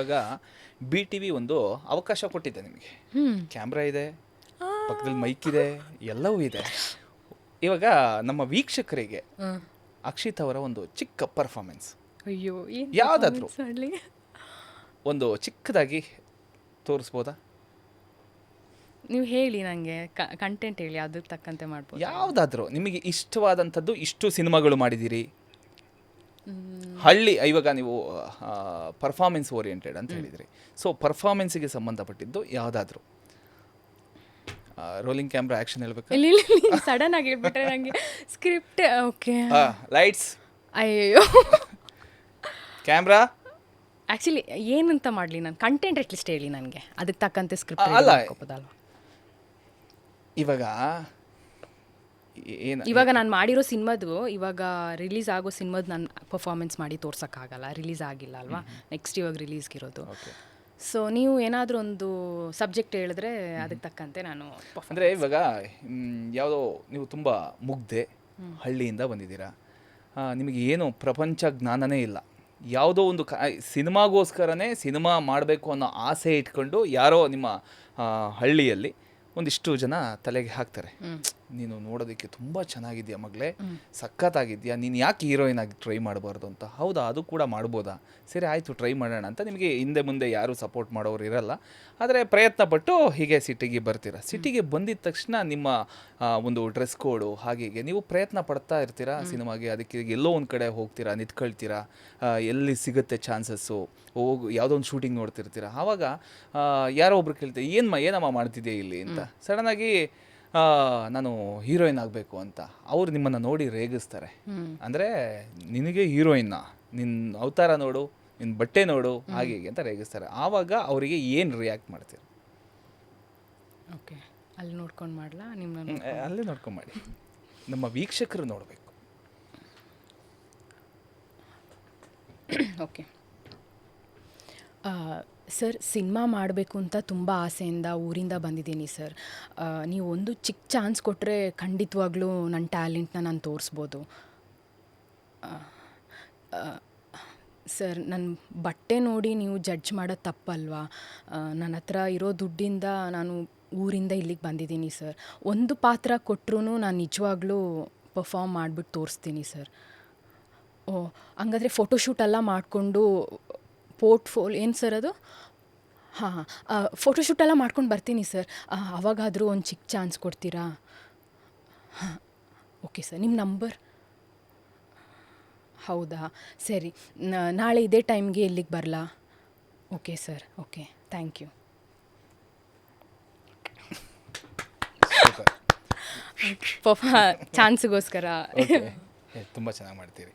ಇವಾಗ B T V ಒಂದು ಅವಕಾಶ ಕೊಟ್ಟಿದೆ ನಿಮಗೆ. ಕ್ಯಾಮ್ರಾ ಇದೆ ಪಕ್ಕದಲ್ಲಿ ಮೈಕ್ ಇದೆ ಎಲ್ಲವೂ ಇದೆ. ಇವಾಗ ನಮ್ಮ ವೀಕ್ಷಕರಿಗೆ. ಅಕ್ಷಿತ್ ಅವರ ಒಂದು ಚಿಕ್ಕ ಪರ್ಫಾರ್ಮೆನ್ಸ್ ಅಯ್ಯೋ ಯಾವುದಾದ್ರು ಯಾವ್ದಾದ್ರು? ಒಂದು ಚಿಕ್ಕದಾಗಿ ತೋರಿಸ್ಬೋದಾ? ನೀವು ಹೇಳಿ ನನಗೆ ಕಂಟೆಂಟ್ ಹೇಳಿ ಅದಕ್ಕೆ ತಕ್ಕಂತೆ ಮಾಡ್ಬೋದು? ಯಾವುದಾದ್ರೂ ನಿಮಗೆ ಇಷ್ಟವಾದಂಥದ್ದು ಇಷ್ಟು ಸಿನಿಮಾಗಳು ಮಾಡಿದ್ದೀರಿ? ಹಳ್ಳಿ ಇವಾಗ ನೀವು ಪರ್ಫಾರ್ಮೆನ್ಸ್ ಓರಿಯೆಂಟೆಡ್ ಅಂತ ಹೇಳಿದ್ರಿ. ಸೊ ಪರ್ಫಾರ್ಮೆನ್ಸಿಗೆ ಸಂಬಂಧಪಟ್ಟಿದ್ದು ಯಾವುದಾದ್ರೂ? ರೋಲಿಂಗ್ ಕ್ಯಾಮ್ರಾ ಆ್ಯಕ್ಷನ್ ಹೇಳ್ಬೇಕು? ಸಡನ್ ಆಗಿ ಹೇಳ್ಬಿಟ್ರೆ ನನಗೆ ಸ್ಕ್ರಿಪ್ಟ್ ಓಕೆ ಲೈಟ್ಸ್ ಅಯ್ಯೋ ಕ್ಯಾಮ್ರಾ ಆ್ಯಕ್ಚುಲಿ ಏನಂತ ಮಾಡಲಿ ನಾನು? ಕಂಟೆಂಟ್ ಅಟ್ಲೀಸ್ಟ್ ಹೇಳಿ ನನಗೆ. ಅದಕ್ಕೆ ತಕ್ಕಂತೆ ಸ್ಕ್ರಿಪ್ಟ್ ಅಲ್ಲ. ಇವಾಗ ಏನು ಇವಾಗ ನಾನು ಮಾಡಿರೋ ಸಿನಿಮಾದು ಇವಾಗ ರಿಲೀಸ್ ಆಗೋ ಸಿನಿಮಾದ ನಾನು ಪರ್ಫಾರ್ಮೆನ್ಸ್ ಮಾಡಿ ತೋರ್ಸೋಕ್ಕಾಗಲ್ಲ. ರಿಲೀಸ್ ಆಗಿಲ್ಲ ಅಲ್ವಾ? ನೆಕ್ಸ್ಟ್ ಇವಾಗ ರಿಲೀಸ್ಗಿರೋದು ಇರೋದು ಸೊ ನೀವು ಏನಾದರೂ ಒಂದು ಸಬ್ಜೆಕ್ಟ್ ಹೇಳಿದ್ರೆ ಅದಕ್ಕೆ ತಕ್ಕಂತೆ ನಾನು ಅಂದರೆ ಇವಾಗ ಯಾವುದೋ ನೀವು ತುಂಬ ಮುಗ್ಧೆ ಹಳ್ಳಿಯಿಂದ ಬಂದಿದ್ದೀರಾ. ನಿಮಗೆ ಏನು ಪ್ರಪಂಚ ಜ್ಞಾನನೇ ಇಲ್ಲ. ಯಾವುದೋ ಒಂದು ಕ ಸಿನಿಮಾಗೋಸ್ಕರನೇ ಸಿನಿಮಾ ಮಾಡಬೇಕು ಅನ್ನೋ ಆಸೆ ಇಟ್ಕೊಂಡು ಯಾರೋ ನಿಮ್ಮ ಹಳ್ಳಿಯಲ್ಲಿ ಒಂದಿಷ್ಟು ಜನ ತಲೆಗೆ ಹಾಕ್ತಾರೆ. ನೀನು ನೋಡೋದಕ್ಕೆ ತುಂಬ ಚೆನ್ನಾಗಿದೆಯಾ ಮಗಳೇ? ಸಖತ್ತಾಗಿದ್ಯಾ? ನೀನು ಯಾಕೆ ಹೀರೋಯಿನ್ ಆಗಿ ಟ್ರೈ ಮಾಡಬಾರ್ದು ಅಂತ? ಹೌದಾ? ಅದು ಕೂಡ ಮಾಡ್ಬೋದಾ? ಸರಿ ಆಯಿತು ಟ್ರೈ ಮಾಡೋಣ ಅಂತ ನಿಮಗೆ ಹಿಂದೆ ಮುಂದೆ ಯಾರೂ ಸಪೋರ್ಟ್ ಮಾಡೋರು ಇರಲ್ಲ. ಆದರೆ ಪ್ರಯತ್ನ ಪಟ್ಟು ಹೀಗೆ ಸಿಟಿಗೆ ಬರ್ತೀರಾ? ಸಿಟಿಗೆ ಬಂದಿದ ತಕ್ಷಣ ನಿಮ್ಮ ಒಂದು ಡ್ರೆಸ್ ಕೋಡು ಹಾಗೆ ಹೀಗೆ ನೀವು ಪ್ರಯತ್ನ ಪಡ್ತಾ ಇರ್ತೀರಾ? ಸಿನಿಮಾಗೆ ಅದಕ್ಕೆ ಎಲ್ಲೋ ಒಂದು ಕಡೆ ಹೋಗ್ತೀರಾ ನಿಂತ್ಕೊಳ್ತೀರಾ? ಎಲ್ಲಿ ಸಿಗುತ್ತೆ ಚಾನ್ಸಸ್ಸು ಹೋಗು ಯಾವುದೋ ಒಂದು ಶೂಟಿಂಗ್ ನೋಡ್ತಿರ್ತೀರಾ? ಆವಾಗ ಯಾರೋ ಒಬ್ರು ಕೇಳ್ತಾರೆ ಏನು ಮ ಏನಮ್ಮ ಮಾಡ್ತಿದ್ದೆ ಇಲ್ಲಿ? ಅಂತ. ಸಡನ್ನಾಗಿ ನಾನು ಹೀರೋಯಿನ್ ಆಗಬೇಕು ಅಂತ ಅವ್ರು ನಿಮ್ಮನ್ನು ನೋಡಿ ರೇಗಿಸ್ತಾರೆ. ಅಂದರೆ ನಿನಗೆ ಹೀರೋಯಿನ್ನ ನಿನ್ನ ಅವತಾರ ನೋಡು ನಿನ್ನ ಬಟ್ಟೆ ನೋಡು ಹಾಗೆ ಹೀಗೆ ಅಂತ ರೇಗಿಸ್ತಾರೆ. ಆವಾಗ ಅವರಿಗೆ ಏನು ರಿಯಾಕ್ಟ್ ಮಾಡ್ತೀರ? ಓಕೆ ಅಲ್ಲಿ ನೋಡ್ಕೊಂಡು ಮಾಡಲಾ? ನಿಮ್ಮನ್ನು ಅಲ್ಲೇ ನೋಡ್ಕೊಂಡು ಮಾಡಿ. ನಮ್ಮ ವೀಕ್ಷಕರು ನೋಡಬೇಕು. ಓಕೆ. ಸರ್, ಸಿನಿಮಾ ಮಾಡಬೇಕು ಅಂತ ತುಂಬ ಆಸೆಯಿಂದ ಊರಿಂದ ಬಂದಿದ್ದೀನಿ ಸರ್. ನೀವು ಒಂದು ಚಿಕ್ಕ ಚಾನ್ಸ್ ಕೊಟ್ಟರೆ ಖಂಡಿತವಾಗ್ಲೂ ನನ್ನ ಟ್ಯಾಲೆಂಟ್ನ ನಾನು ತೋರಿಸ್ಬೋದು. ಸರ್ ನನ್ನ ಬಟ್ಟೆ ನೋಡಿ ನೀವು ಜಡ್ಜ್ ಮಾಡೋದು ತಪ್ಪಲ್ವಾ? ನನ್ನ ಹತ್ರ ಇರೋ ದುಡ್ಡಿಂದ ನಾನು ಊರಿಂದ ಇಲ್ಲಿಗೆ ಬಂದಿದ್ದೀನಿ ಸರ್. ಒಂದು ಪಾತ್ರ ಕೊಟ್ಟರು ನಾನು ನಿಜವಾಗ್ಲೂ ಪರ್ಫಾರ್ಮ್ ಮಾಡಿಬಿಟ್ಟು ತೋರಿಸ್ತೀನಿ ಸರ್. ಓ, ಹಂಗಾದ್ರೆ ಫೋಟೋಶೂಟೆಲ್ಲ ಮಾಡಿಕೊಂಡು ಪೋರ್ಟ್ಫೋಲ್ ಏನು ಸರ್ ಅದು? ಹಾಂ ಹಾಂ. ಫೋಟೋಶೂಟ್ ಎಲ್ಲ ಮಾಡ್ಕೊಂಡು ಬರ್ತೀನಿ ಸರ್. ಅವಾಗಾದರೂ ಒಂದು ಚಿಕ್ಕ ಚಾನ್ಸ್ ಕೊಡ್ತೀರಾ? ಹಾಂ. ಓಕೆ ಸರ್ ನಿಮ್ಮ ನಂಬರ್? ಹೌದಾ? ಸರಿ. ನಾಳೆ ಇದೇ ಟೈಮ್ಗೆ ಇಲ್ಲಿಗೆ ಬರಲಾ? Okay sir okay. Thank you. ಪಫಾ ಚಾನ್ಸ್ಗೋಸ್ಕರ. ತುಂಬ ಚೆನ್ನಾಗಿ ಮಾಡ್ತೀರಿ.